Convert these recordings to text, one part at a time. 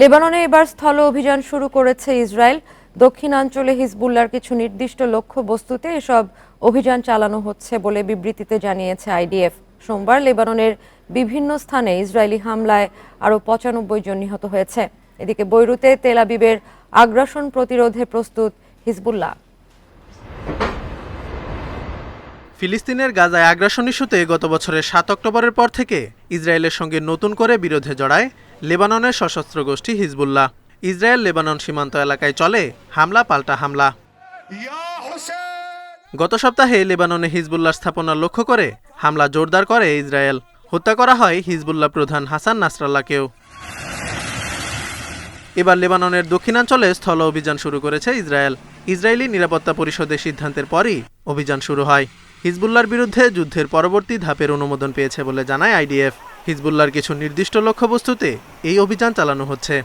লেবাননে এবার স্থল অভিযান শুরু করেছে ইসরায়েল। দক্ষিণাঞ্চলে হিজবুল্লার কিছু নির্দিষ্ট লক্ষ্য বস্তুতে এসব অভিযান চালানো হচ্ছে বলে বিবৃতিতে জানিয়েছে আইডিএফ। সোমবার লেবাননের বিভিন্ন স্থানে ইসরায়েলি হামলায় আরও পঁচানব্বই জন নিহত হয়েছে। এদিকে বৈরুতে তেল আবিবের আগ্রাসন প্রতিরোধে প্রস্তুত হিজবুল্লাহ। ফিলিস্তিনের গাজায় আগ্রাসন ইস্যুতে গত বছরের সাত অক্টোবরের পর থেকে ইসরায়েলের সঙ্গে নতুন করে বিরোধে জড়ায় লেবাননের সশস্ত্র গোষ্ঠী হিজবুল্লাহ। ইসরায়েল লেবানন সীমান্ত এলাকায় চলে হামলা পাল্টা হামলা। গত সপ্তাহে লেবাননে হিজবুল্লাহ স্থাপনা লক্ষ্য করে হামলা জোরদার করে ইসরায়েল। হত্যা করা হয় হিজবুল্লাহ প্রধান হাসান নাসরাল্লাহকেও। এবার লেবাননের দক্ষিণাঞ্চলে স্থল অভিযান শুরু করেছে ইসরায়েল। ইসরায়েলি নিরাপত্তা পরিষদের সিদ্ধান্তের পরই অভিযান শুরু হয়। হিজবুল্লার বিরুদ্ধে যুদ্ধের পরবর্তী ধাপের অনুমোদন পেয়েছে বলে জানায় আইডিএফ। হিজবুল্লার কিছু নির্দিষ্ট লক্ষ্যবস্তুতে এই অভিযান চালানো হচ্ছে।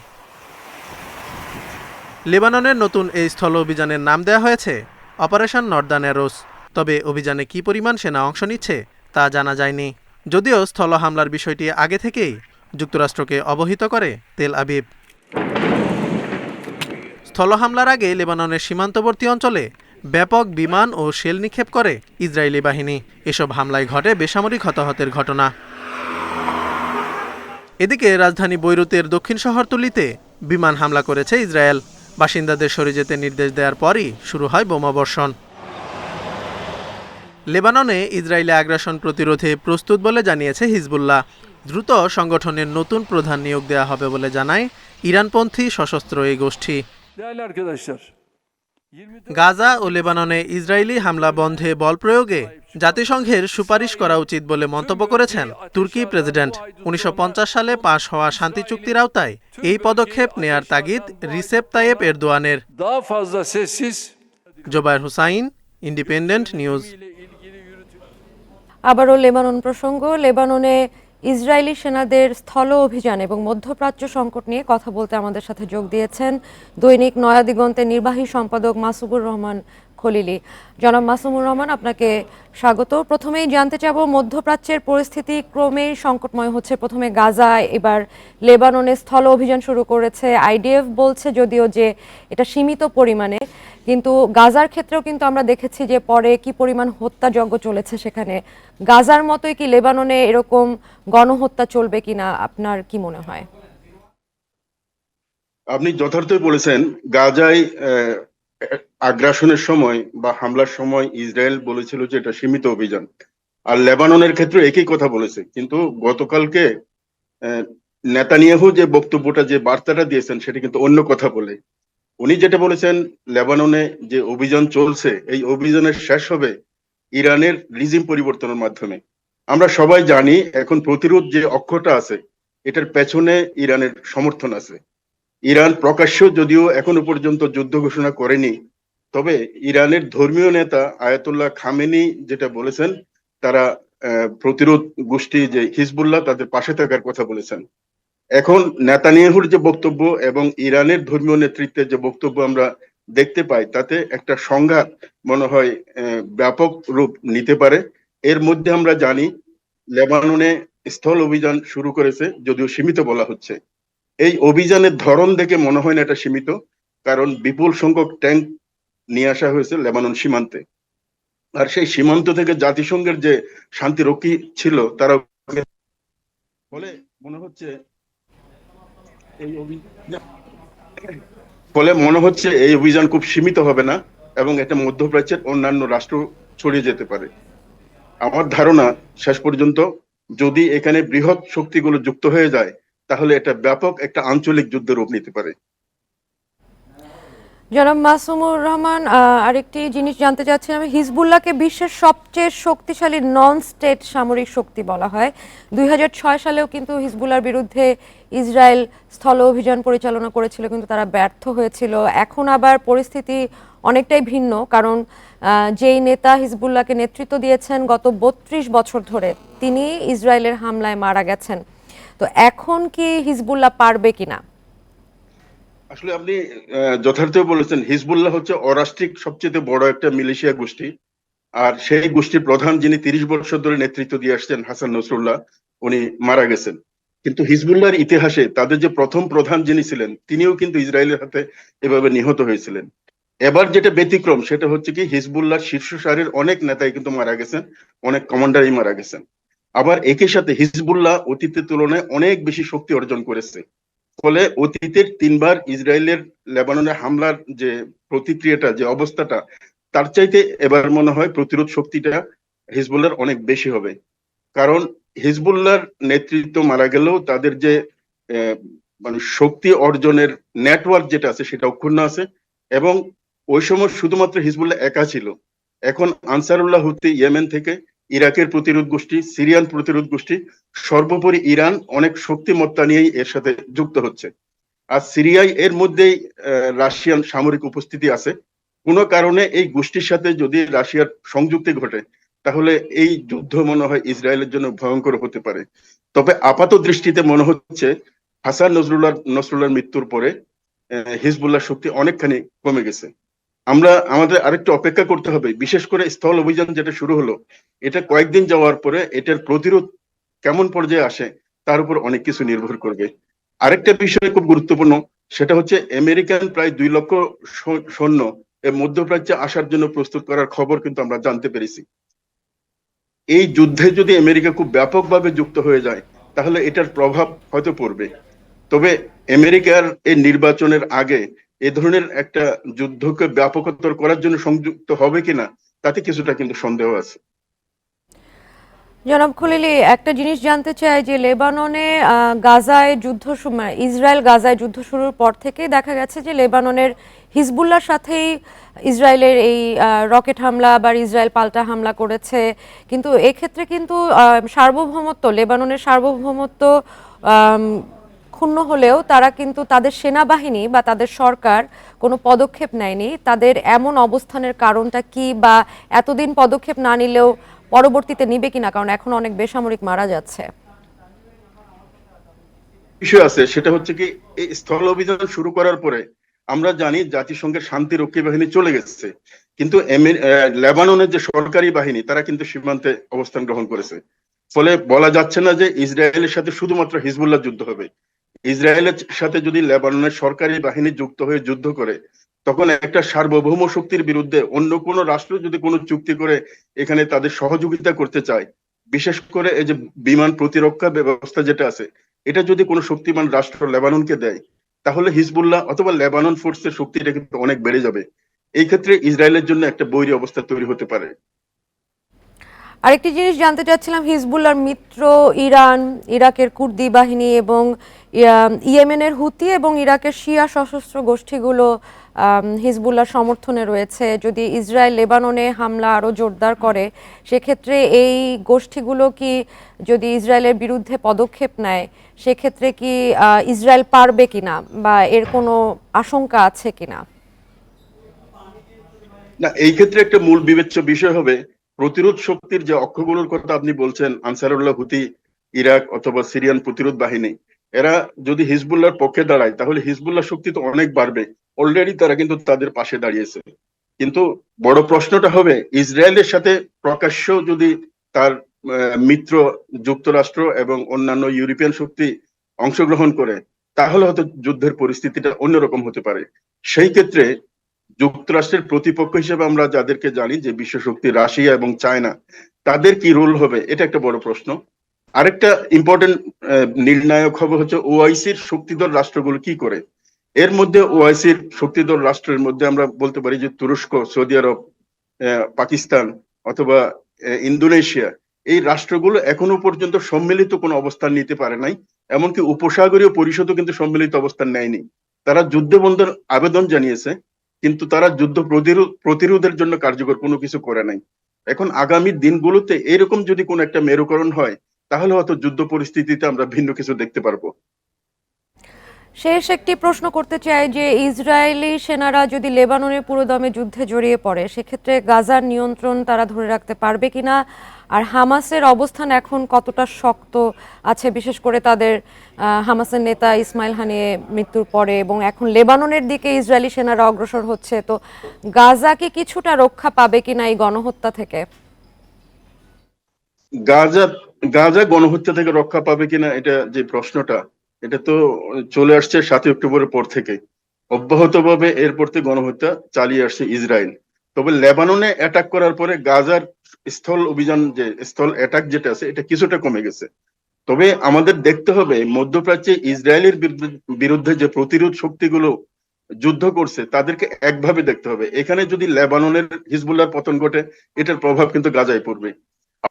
লেবাননের নতুন এই স্থল অভিযানের নাম দেওয়া হয়েছে অপারেশন নর্দান অ্যারোস। তবে অভিযানে কি পরিমাণ সেনা অংশ নিচ্ছে তা জানা যায়নি। যদিও স্থল হামলার বিষয়টি আগে থেকেই যুক্তরাষ্ট্রকে অবহিত করে তেল আবিব। স্থল হামলার আগে লেবাননের সীমান্তবর্তী অঞ্চলে ব্যাপক বিমান ও শেল নিক্ষেপ করে ইসরায়েলি বাহিনী। এসব হামলায় ঘটে বেসামরিক হতাহতের ঘটনা। এদিকে রাজধানী বৈরুতের দক্ষিণ শহরতলিতে বিমান হামলা করেছে ইসরায়েল। বাসিন্দাদের সরে যেতে নির্দেশ দেওয়ার পরই শুরু হয় বোমাবর্ষণ লেবাননে ইসরায়েলি আগ্রাসন প্রতিরোধে প্রস্তুত বলে জানিয়েছে হিজবুল্লাহ। দ্রুত সংগঠনের নতুন প্রধান নিয়োগ দেওয়া হবে বলে জানায় ইরানপন্থী সশস্ত্র এই গোষ্ঠী। Değerli arkadaşlar, 24 গাজা ও লেবাননে ইসরায়েলি হামলা বন্ধে বল প্রয়োগে জাতিসংঘের সুপারিশ করা উচিত বলে মন্তব্য করেছেন তুর্কি প্রেসিডেন্ট। উনিশশো সালে পাশ হওয়া শান্তি চুক্তির আওতায় এই পদক্ষেপ নেয়ার তাগিদ Recep Tayyip এরদোয়ানের। Zubair Hussain, Independent News. আবারও লেবানন প্রসঙ্গ, লেবাননে ইসরায়েলি সেনাদের স্থল অভিযান এবং মধ্যপ্রাচ্য সংকট নিয়ে কথা বলতে আমাদের সাথে যোগ দিয়েছেন দৈনিক নয়া দিগন্তের নির্বাহী সম্পাদক মাসুবুর রহমান খলিলি। জনাব মাসুমুর রহমান, আপনাকে স্বাগত। প্রথমেই জানতে চাব, মধ্যপ্রাচ্যের পরিস্থিতি ক্রমেই সংকটময় হচ্ছে। প্রথমে গাজায়, এবার লেবাননে স্থল অভিযান শুরু করেছে। আইডিএফ বলছে যদিও যে এটা সীমিত পরিমাণে, কিন্তু গাজার ক্ষেত্রেও কিন্তু আমরা দেখেছি যে পরে কি পরিমাণ হত্যাযজ্ঞ চলেছে সেখানে। গাজার মতোই কি লেবাননে এরকম গণহত্যা চলবে কিনা, আপনার কি মনে হয়? আপনি যথার্থই বলেছেন, গাজায় আগ্রাসনের সময় বা হামলার সময় ইসরায়েল বলেছিল যে এটা সীমিত অভিযান। আর লেবাননের ক্ষেত্রে একই কথা বলেছে। কিন্তু গতকালকে নেতানিয়াহু যে বক্তব্যটা, যে বার্তাটা দিয়েছেন, সেটা কিন্তু অন্য কথা বলে। উনি যেটা বলেছেন, লেবাননে যে অভিযান চলছে, এই অভিযানের শেষ হবে ইরানের রিজিম পরিবর্তনের মাধ্যমে। আমরা সবাই জানি, এখন প্রতিরোধ যে অক্ষটা আছে, এটার পেছনে ইরানের সমর্থন আছে। ইরান প্রকাশ্য যদিও এখনও পর্যন্ত যুদ্ধ ঘোষণা করেনি তবে ইরানের ধর্মীয় নেতা আয়াতুল্লাহ খামেনি যেটা বলেছেন, তারা প্রতিরোধ গোষ্ঠী যে হিজবুল্লাহ তাদের পাশে থাকার কথা বলেছেন। এখন নেতানিয়াহুর যে বক্তব্য এবং ইরানের ধর্মীয় নেতৃত্বের যে বক্তব্য আমরা দেখতে পাই, তাতে একটা সংঘাত মনে হয় ব্যাপক রূপ নিতে পারে। এর মধ্যে আমরা জানি, লেবাননে স্থল অভিযান শুরু করেছে, যদিও সীমিত বলা হচ্ছে। এই অভিযানের ধরন দেখে মনে হয় না এটা সীমিত, কারণ বিপুল সংখ্যক ট্যাঙ্ক নিয়ে আসা হয়েছে লেবানন সীমান্তে। আর সেই সীমান্ত থেকে জাতিসংঘের যে শান্তিরক্ষী ছিল, তারা ফলে মনে হচ্ছে এই অভিযান ফলে মনে হচ্ছে এই অভিযান খুব সীমিত হবে না এবং এটা মধ্যপ্রাচ্যের অন্যান্য রাষ্ট্র ছড়িয়ে যেতে পারে। আমার ধারণা শেষ পর্যন্ত যদি এখানে বৃহৎ শক্তিগুলো যুক্ত হয়ে যায়, তাহলে এটা ব্যাপক একটা আঞ্চলিক যুদ্ধের রূপ নিতে পারে। জনাব মাসুমুর রহমান আরেকটি জিনিস জানতে চাচ্ছি আমি হিজবুল্লাহকে বিশ্বের সবচেয়ে শক্তিশালী নন স্টেট সামরিক শক্তি বলা হয়। দুই হাজার ছয় সালেও কিন্তু হিজবুল্লাহর বিরুদ্ধে ইসরায়েল স্থল অভিযান পরিচালনা করেছিল, কিন্তু তারা ব্যর্থ হয়েছিল। এখন আবার পরিস্থিতি অনেকটাই ভিন্ন, কারণ যেই নেতা হিজবুল্লাহকে নেতৃত্ব দিয়েছেন, গত বত্রিশ বছর ধরে তিনি ইসরায়েলের হামলায় মারা গেছেন। তো এখন কি হিজবুল্লাহ পারবে কিনা? আসলে আপনি যথার্থ বলেছেন, হিজবুল্লাহ হচ্ছে অরাষ্ট্রিক সবচেয়ে বড় একটা মিলিশিয়া গোষ্ঠী। আর সেই গোষ্ঠীর প্রধান যিনি তিরিশ বছর ধরে নেতৃত্ব দিয়ে আসছেন, হাসান নসরুল্লাহ, উনি মারা গেছেন। কিন্তু হিজবুল্লাহর ইতিহাসে তাদের যে প্রথম প্রধান যিনি ছিলেন, তিনিও কিন্তু ইসরায়েলের হাতে এভাবে নিহত হয়েছিলেন। এবার যেটা ব্যতিক্রম, সেটা হচ্ছে কি হিজবুল্লাহ শীর্ষ সারির অনেক নেতাই কিন্তু মারা গেছেন, অনেক কমান্ডারই মারা গেছেন। আবার একই সাথে হিজবুল্লাহ অতীতের তুলনায় অনেক বেশি শক্তি অর্জন করেছে। ফলে অতীতের তিনবার ইসরায়েলের লেবাননের হামলার যে প্রতিক্রিয়াটা, যে অবস্থাটা, তার চাইতে এবার মনে হয় প্রতিরোধ শক্তিটা হিজবুল্লাহর অনেক বেশি হবে। কারণ হিজবুল্লাহর নেতৃত্ব মারা গেলেও তাদের যে মানে শক্তি অর্জনের নেটওয়ার্ক যেটা আছে সেটা অক্ষুণ্ণ আছে এবং ওই সময় শুধুমাত্র হিজবুল্লাহ একা ছিল। এখন আনসারুল্লাহ হুতি ইয়েমেন থেকে ইরাকের প্রতিরোধ গোষ্ঠী সিরিয়ান প্রতিরোধ গোষ্ঠী, সর্বোপরি ইরান অনেক শক্তিমত্তা নিয়েই এর সাথে যুক্ত হচ্ছে। আর সিরিয়ায় এর মধ্যেই রাশিয়ান সামরিক উপস্থিতি আছে। কোনো কারণে এই গোষ্ঠীর সাথে যদি রাশিয়ার সংযুক্তি ঘটে, তাহলে এই যুদ্ধ মনে হয় ইসরায়েলের জন্য ভয়ঙ্কর হতে পারে। তবে আপাত দৃষ্টিতে মনে হচ্ছে, হাসান নজরুল্লাহ নসরুল্লাহর মৃত্যুর পরে হিজবুল্লাহ শক্তি অনেকখানি কমে গেছে। আমরা আমাদের আরেকটু অপেক্ষা করতে হবে, বিশেষ করে স্থল অভিযান যেটা শুরু হলো, এটা কয়েকদিন যাওয়ার পরে এটার প্রতিরোধ কেমন পর্যায়ে আসে, তার উপর অনেক কিছু নির্ভর করবে। আরেকটা বিষয় খুব গুরুত্বপূর্ণ, সেটা হচ্ছে আমেরিকান প্রায় দুই লক্ষ সৈন্য মধ্যপ্রাচ্যে আসার জন্য প্রস্তুত করার খবর কিন্তু আমরা জানতে পেরেছি। এই যুদ্ধে যদি আমেরিকা খুব ব্যাপকভাবে যুক্ত হয়ে যায়, তাহলে এটার প্রভাব হয়তো পড়বে। তবে আমেরিকার এই নির্বাচনের আগে এ ধরনের একটা যুদ্ধকে ব্যাপকতর করার জন্য সংযুক্ত হবে কিনা, তাতে কিছুটা কিন্তু সন্দেহ আছে। জনাব খলিলি, একটা জিনিস জানতে চাই যে লেবাননে গাজায় যুদ্ধ মানে ইসরায়েল গাজায় যুদ্ধ শুরুর পর থেকেই দেখা গেছে যে লেবাননের হিজবুল্লার সাথেই ইসরায়েলের এই রকেট হামলা বা ইসরায়েল পাল্টা হামলা করেছে। কিন্তু এক্ষেত্রে কিন্তু সার্বভৌমত্ব, লেবাননের সার্বভৌমত্ব ক্ষুণ্ণ হলেও তারা কিন্তু তাদের সেনাবাহিনী বা তাদের সরকার কোনো পদক্ষেপ নেয়নি। তাদের এমন অবস্থানের কারণটা কি বা এতদিন পদক্ষেপ না নিলেও পরবর্তীতে নিবে কিনা? কারণ এখন অনেক বেসামরিক মারা যাচ্ছে। বিষয় আছে, সেটা হচ্ছে কি, এই স্থল অভিযান শুরু করার পরে আমরা জানি জাতিসংঘের শান্তিরক্ষী বাহিনী চলে গেছে। কিন্তু লেবাননের যে সরকারি বাহিনী, তারা কিন্তু সীমান্তে অবস্থান গ্রহণ করেছে। ফলে বলা যাচ্ছে না যে ইসরায়েলের সাথে শুধুমাত্র হিজবুল্লাহ যুদ্ধ হবে। ইসরায়েলের সাথে যদি লেবাননের সরকারি বাহিনী যুক্ত হয়ে যুদ্ধ করে, তখন একটা সার্বভৌম শক্তির বিরুদ্ধে অন্য কোন রাষ্ট্র যদি কোনো চুক্তি করে, এখানে তাদের সহযোগিতা করতে চায়। বিশেষ করে এই যে বিমান প্রতিরক্ষা ব্যবস্থা যেটা আছে, এটা যদি কোনো শক্তিমান রাষ্ট্র লেবাননকে দেয়, তাহলে হিজবুল্লাহ অথবা লেবানন ফোর্সের শক্তিটা কিন্তু অনেক বেড়ে যাবে। এই ক্ষেত্রে ইসরায়েলের জন্য একটা বৈরী অবস্থা তৈরি হতে পারে। আরেকটি জিনিস জানতে চাচ্ছিলাম হিজবুল্লার মিত্র ইরান, ইরাকের কুর্দি বাহিনী এবং ইয়েমেনের হুতি এবং ইরাকের শিয়া সশস্ত্র গোষ্ঠীগুলো হিজবুল্লার সমর্থনে রয়েছে। যদি ইসরায়েল লেবাননে হামলা আরও জোরদার করে, সেক্ষেত্রে এই গোষ্ঠীগুলো কি যদি ইসরায়েলের বিরুদ্ধে পদক্ষেপ নেয়, সেক্ষেত্রে কি ইসরায়েল পারবে কিনা বা এর কোনো আশঙ্কা আছে কিনা? না, এই ক্ষেত্রে একটা মূল বিবেচ্য বিষয় হবে, প্রতিরোধ শক্তির যে অক্ষগুলোর কথা আপনি বলছেন, আনসারুল্লাহ হুতি, ইরাক অথবা সিরিয়ান প্রতিরোধ বাহিনী এরা যদি হিজবুল্লাহর পক্ষে দাঁড়ায়, তাহলে হিজবুল্লাহ শক্তি তো অনেক বাড়বে। অলরেডি তারা কিন্তু তাদের পাশে দাঁড়িয়েছে। কিন্তু বড় প্রশ্নটা হবে, ইসরায়েলের সাথে প্রকাশ্য যদি তার মিত্র যুক্তরাষ্ট্র এবং অন্যান্য ইউরোপিয়ান শক্তি অংশগ্রহণ করে, তাহলে হয়তো যুদ্ধের পরিস্থিতিটা অন্যরকম হতে পারে। সেই ক্ষেত্রে যুক্তরাষ্ট্রের প্রতিপক্ষ হিসেবে আমরা যাদেরকে জানি, যে বিশ্ব শক্তি রাশিয়া এবং চায়না, তাদের কি রোল হবে, এটা একটা বড় প্রশ্ন। আরেকটা ইম্পর্টেন্ট নির্ণায়ক হবে হচ্ছে ওআইসির শক্তিধর রাষ্ট্রগুলো কি করে? এর মধ্যে ওআইসির শক্তিধর রাষ্ট্রের মধ্যে আমরা বলতে পারি যে তুরস্ক, সৌদি আরব পাকিস্তান অথবা ইন্দোনেশিয়া, এই রাষ্ট্রগুলো এখনও পর্যন্ত সম্মিলিত কোনো অবস্থান নিতে পারে নাই। এমনকি উপসাগরীয় পরিষদও কিন্তু সম্মিলিত অবস্থান নেয়নি। তারা যুদ্ধ বন্ধের আবেদন জানিয়েছে, কিন্তু তারা যুদ্ধ প্রতিরোধ, প্রতিরোধের জন্য কার্যকর কোনো কিছু করে নাই। এখন আগামী দিনগুলোতে এরকম যদি কোনো একটা মেরুকরণ হয় তাহলে হয়তো যুদ্ধ পরিস্থিতিতে আমরা ভিন্ন কিছু দেখতে পারব। শেষ একটি প্রশ্ন করতে চাই যে ইসরায়েলি সেনারা যদি লেবাননের পুরোদমে যুদ্ধে জড়িয়ে পড়ে সেক্ষেত্রে গাজার নিয়ন্ত্রণ তারা ধরে রাখতে পারবে কিনা? আর হামাসের অবস্থান এখন কতটা শক্ত আছে বিশেষ করে তাদের হামাসের নেতা ইসমাইল হানিয়ে মৃত্যুর পরে এবং এখন লেবাননের দিকে ইসরায়েলি সেনারা অগ্রসর হচ্ছে তো গাজা কি কিছুটা রক্ষা পাবে কিনা এই গণহত্যা থেকে? গাজা গাজা গণহত্যা থেকে রক্ষা পাবে কিনা এটা যে প্রশ্নটা, এটা তো চলে আসছে সাতই অক্টোবরের পর থেকে। অব্যাহতভাবে এরপর থেকে গণহত্যা চালিয়ে আসছে ইসরায়েল। তবে লেবাননে অ্যাটাক করার পরে গাজার স্থল অভিযান যে, স্থল অ্যাটাক যেটা আছে, এটা কিছুটা কমে গেছে। তবে আমাদের দেখতে হবে, মধ্যপ্রাচ্যে ইসরায়েলের বিরুদ্ধে- যে প্রতিরোধ শক্তিগুলো যুদ্ধ করছে, তাদেরকে একভাবে দেখতে হবে। এখানে যদি লেবাননের হিজবুল্লাহর পতন ঘটে, এটার প্রভাব কিন্তু গাজায় পড়বে।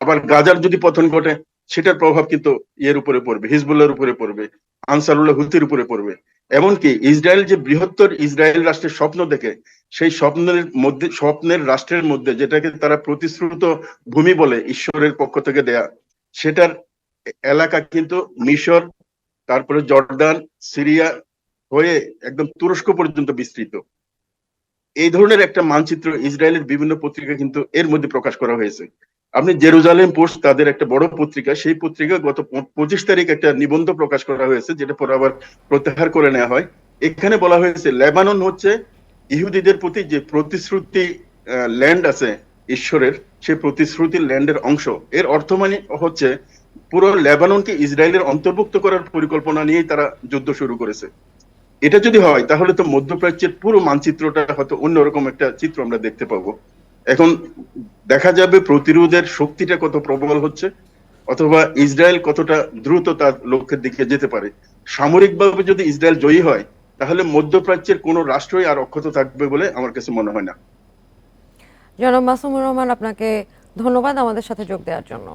আবার গাজার যদি পতন ঘটে, সেটার প্রভাব কিন্তু ইয়ের উপরে পড়বে, হিজবুল্লাহর উপরে পড়বে, আনসারুল্লাহ হুতির উপরে পড়বে। এমনকি ইসরায়েল যে বৃহত্তর ইসরায়েল রাষ্ট্রের স্বপ্ন দেখে, সেই স্বপ্নের মধ্যে, স্বপ্নের রাষ্ট্রের মধ্যে যেটাকে তারা প্রতিশ্রুত ভূমি বলে ঈশ্বরের পক্ষ থেকে দেয়া, সেটার এলাকা কিন্তু মিশর, তারপরে জর্দান, সিরিয়া হয়ে একদম তুরস্ক পর্যন্ত বিস্তৃত। এই ধরনের একটা মানচিত্র ইসরায়েলের বিভিন্ন পত্রিকা কিন্তু এর মধ্যে প্রকাশ করা হয়েছে। আপনি জেরুজালেম পোস্ট তাদের একটা বড় পত্রিকা, সেই পত্রিকা গত পঁচিশ তারিখ একটা নিবন্ধ প্রকাশ করা হয়েছে, যেটা পরে আবার প্রত্যাহার করে নেওয়া হয়। এখানে বলা হয়েছে, লেবানন হচ্ছে ইহুদিদের প্রতি যে প্রতিশ্রুতি ল্যান্ড আছে ঈশ্বরের, সেই প্রতিশ্রুতির ল্যান্ডের অংশ। এর অর্থ মানে হচ্ছে, পুরো লেবাননকে ইসরায়েলের অন্তর্ভুক্ত করার পরিকল্পনা নিয়েই তারা যুদ্ধ শুরু করেছে। এটা যদি হয়, তাহলে তো মধ্যপ্রাচ্যের পুরো মানচিত্রটা হয়তো অন্যরকম একটা চিত্র আমরা দেখতে পাবো। এখন দেখা যাবে প্রতিরোধের শক্তিটা কত প্রবল হচ্ছে, অথবা ইসরায়েল কতটা দ্রুত তার লক্ষ্যের দিকে যেতে পারে। সামরিকভাবে যদি ইসরায়েল জয়ী হয়, তাহলে মধ্যপ্রাচ্যের কোন রাষ্ট্রই আর অক্ষত থাকবে বলে আমার কাছে মনে হয় না। জনাব মাসুমুর রহমান, আপনাকে ধন্যবাদ আমাদের সাথে যোগ দেওয়ার জন্য।